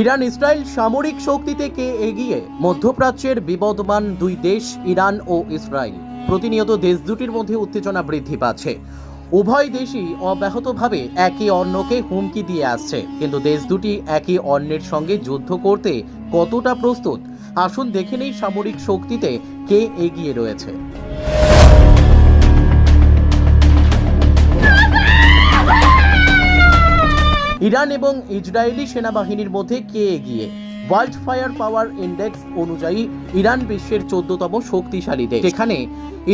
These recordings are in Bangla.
ইরান ইসরায়েল সামরিক শক্তি থেকে এগিয়ে? মধ্যপ্রাচ্যের বিবদমান দুই দেশ, ইরান ও ইসরায়েল। প্রতিনিয়ত দেশ দুটির মধ্যে উত্তেজনা বৃদ্ধি পাচ্ছে। উভয় দেশই অব্যাহতভাবে একে অন্যকে হুমকি দিয়ে আসছে। কিন্তু দেশ দুটি একে অন্যের সঙ্গে যুদ্ধ করতে কতটা প্রস্তুত? আসুন দেখে নেই সামরিক শক্তিতে কে এগিয়ে রয়েছে। ইরান এবং ইসরায়েলি সেনাবাহিনীর মধ্যে কে এগিয়ে? ওয়ার্ল্ড ফায়ার পাওয়ার ইন্ডেক্স অনুযায়ী ইরান বিশ্বের চোদ্দতম শক্তিশালী দেশ। যেখানে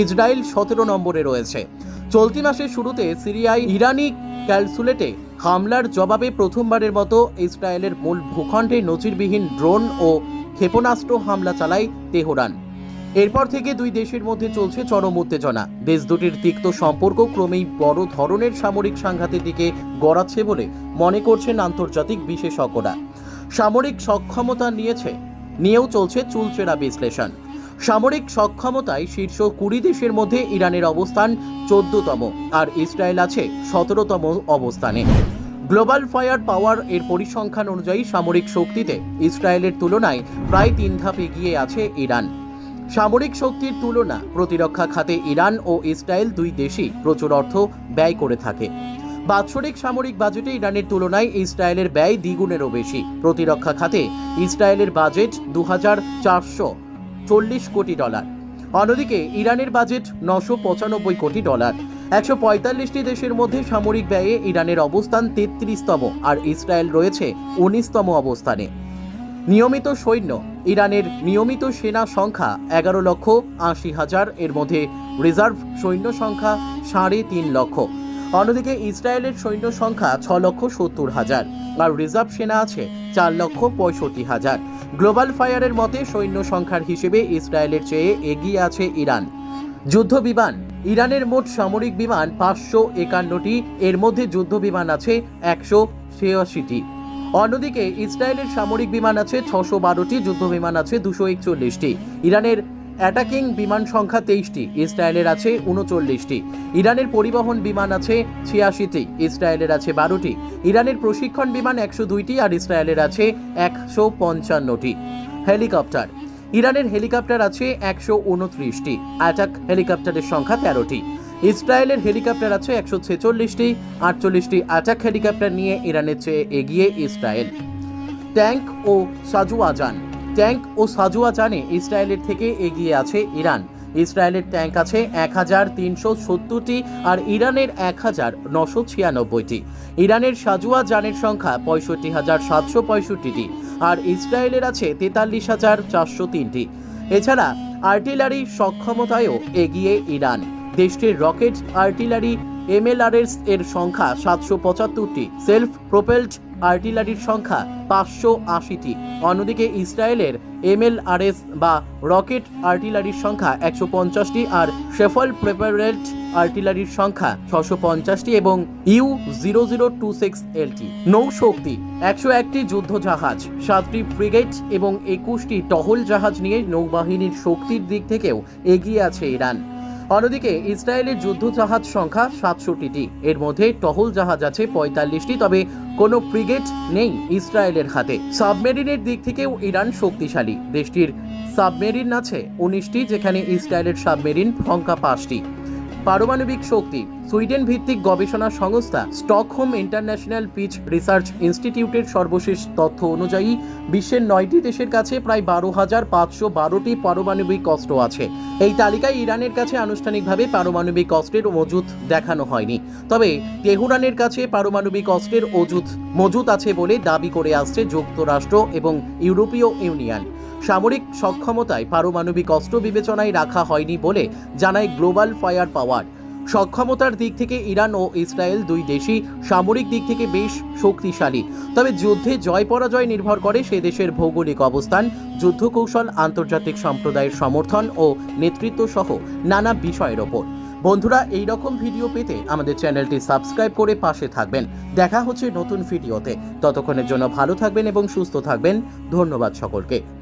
ইসরায়েল সতেরো নম্বরে রয়েছে। চলতি মাসের শুরুতে সিরিয়ায় ইরানি ক্যালসুলেটে হামলার জবাবে প্রথমবারের মতো ইসরায়েলের মূল ভূখণ্ডে নজিরবিহীন ড্রোন ও ক্ষেপণাস্ত্র হামলা চালায় তেহরান। এরপর থেকে দুই দেশের মধ্যে চলছে চরম উত্তেজনা। দেশ দুটির তিক্ত সম্পর্ক ক্রমেই বড় ধরনের সামরিক সংঘাতের দিকে গড়াচ্ছে বলে মনে করছেন আন্তর্জাতিক বিশেষজ্ঞরা। সামরিক সক্ষমতা নিয়েছে, নিয়েও চলছে চুলচেরা বিশ্লেষণ। সামরিক সক্ষমতায় শীর্ষ কুড়ি দেশের মধ্যে ইরানের অবস্থান চোদ্দতম আর ইসরায়েল আছে সতেরোতম অবস্থানে। গ্লোবাল ফায়ার পাওয়ার এর পরিসংখ্যান অনুযায়ী সামরিক শক্তিতে ইসরায়েলের তুলনায় প্রায় তিন ধাপ এগিয়ে আছে ইরান। সামরিক শক্তির তুলনা প্রতিরক্ষা খাতে ইরান ও ইসরায়েল দুই দেশই প্রচুর অর্থ ব্যয় করে থাকে। বাৎসরিক সামরিক বাজেটে ইরানের তুলনায় ইসরায়েলের ব্যয় দ্বিগুণেরও বেশি। প্রতিরক্ষা খাতে ইসরায়েলের বাজেট দু চল্লিশ কোটি ডলার। অন্যদিকে ইরানের বাজেট নশো পঁচানব্বই কোটি ডলার। একশো পঁয়তাল্লিশটি দেশের মধ্যে সামরিক ব্যয়ে ইরানের অবস্থান তেত্রিশতম আর ইসরায়েল রয়েছে উনিশতম অবস্থানে। নিয়মিত সৈন্য, ইরানের নিয়মিত সেনা সংখ্যা এগারো লক্ষ আশি হাজার, এর মধ্যে রিজার্ভ সৈন্য সংখ্যা সাড়ে তিন লক্ষ। অন্যদিকে ইসরায়েলের সৈন্য সংখ্যা ছ লক্ষ সত্তর হাজার, আর রিজার্ভ সেনা আছে চার লক্ষ পঁয়ষট্টি হাজার। গ্লোবাল ফায়ারের মতে সৈন্য সংখ্যার হিসেবে ইসরায়েলের চেয়ে এগিয়ে আছে ইরান। যুদ্ধ বিমান ইরানের মোট সামরিক বিমান পাঁচশো একান্নটি, এর মধ্যে যুদ্ধ বিমান আছে একশো ছিয়াশিটি। অন্যদিকে ইসরায়েলের সামরিক বিমান আছে ছশো বারোটি, যুদ্ধ বিমান আছে দুশো একচল্লিশটি। ইরানের অ্যাটাকিং বিমান সংখ্যা তেইশটি, ইসরায়েলের আছে উনচল্লিশটি। ইরানের পরিবহন বিমান আছে ছিয়াশিটি, ইসরায়েলের আছে বারোটি। ইরানের প্রশিক্ষণ বিমান একশো দুইটি আর ইসরায়েলের আছে একশো পঞ্চান্নটি। হেলিকপ্টার। ইরানের হেলিকপ্টার আছে একশো উনত্রিশটি। অ্যাটাক হেলিকপ্টারের সংখ্যা তেরোটি। ইসরায়েলের হেলিকপ্টার আছে একশো ছেচল্লিশটি, আটচল্লিশটি অ্যাটাক হেলিকপ্টার নিয়ে ইরানের চেয়ে এগিয়ে ইসরায়েল। ট্যাঙ্ক ও সাজুয়াজান ট্যাঙ্ক ও সাজুয়া সাজুয়াজানে ইসরায়েলের থেকে এগিয়ে আছে ইরান। ইসরায়েলের ট্যাঙ্ক আছে এক হাজার তিনশো সত্তরটি আর ইরানের এক হাজার নশো ছিয়ানব্বইটি। ইরানের সাজুয়া যানের সংখ্যা পঁয়ষট্টি হাজার সাতশো পঁয়ষট্টিটি আর ইসরায়েলের আছে তেতাল্লিশ হাজার চারশো তিনটি। এছাড়া আর্টিলারি সক্ষমতায়ও এগিয়ে ইরান। দেশটির রকেট আর্টিলারি এমএলআরএস এর সংখ্যা সাতশো পঁচাত্তরটি সেলফ প্রোপেলড আর্টিলারির সংখ্যা পাঁচশো আশিটি। অন্যদিকে ইসরায়েলের এমএলআরএস বা রকেট আর্টিলারির সংখ্যা একশো পঞ্চাশটি আর শেফল প্রেপারেড আর্টিলারির সংখ্যা ছশো পঞ্চাশটি এবং U zero zero two six L T. নৌশক্তি, একশো একটি যুদ্ধ জাহাজ সাতটি ফ্রিগেট এবং একুশটি টহল জাহাজ নিয়ে নৌবাহিনীর শক্তির দিক থেকেও এগিয়ে আছে ইরান। অন্যদিকে ইসরায়েলের যুদ্ধ জাহাজ সংখ্যা সাতষট্টিটি। এর মধ্যে টহল জাহাজ আছে পঁয়তাল্লিশটি, তবে কোনো ফ্রিগেট নেই ইসরায়েলের হাতে। সাবমেরিনের দিক থেকেও ইরান শক্তিশালী। দেশটির সাবমেরিন আছে উনিশটি, যেখানে ইসরায়েলের সাবমেরিন সংখ্যা পাঁচটি। পারমাণবিক শক্তি সুইডেন ভিত্তিক গবেষণা সংস্থা স্টকহোম ইন্টারন্যাশনাল পিচ রিসার্চ ইনস্টিটিউটের সর্বশেষ তথ্য অনুযায়ী, বিশ্বের নয়টি দেশের কাছে প্রায় বারো হাজার পাঁচশো বারোটি পারমাণবিক অস্ত্র আছে। এই তালিকায় ইরানের কাছে আনুষ্ঠানিকভাবে পারমাণবিক অস্ত্রের মজুত দেখানো হয়নি। তবে তেহরানের কাছে পারমাণবিক অস্ত্রের অজুত মজুত আছে বলে দাবি করে আসছে যুক্তরাষ্ট্র এবং ইউরোপীয় ইউনিয়ন। সামরিক সক্ষমতায় পারমাণবিক অস্ত্র বিবেচনায় রাখা হয়নি বলে জানায় গ্লোবাল ফায়ার পাওয়ার। সক্ষমতার দিক থেকে ইরান ও ইসরায়েল দুই দেশই সামরিক দিক থেকে বেশ শক্তিশালী। তবে যুদ্ধে জয় পরাজয় নির্ভর করে সে দেশের ভৌগোলিক অবস্থান যুদ্ধ কৌশল আন্তর্জাতিক সম্প্রদায়ের সমর্থন ও নেতৃত্ব সহ নানা বিষয়ের ওপর। বন্ধুরা, এই রকম ভিডিও পেতে আমাদের চ্যানেলটি সাবস্ক্রাইব করে পাশে থাকবেন। দেখা হচ্ছে নতুন ভিডিওতে। ততক্ষণের জন্য ভালো থাকবেন এবং সুস্থ থাকবেন। ধন্যবাদ সকলকে।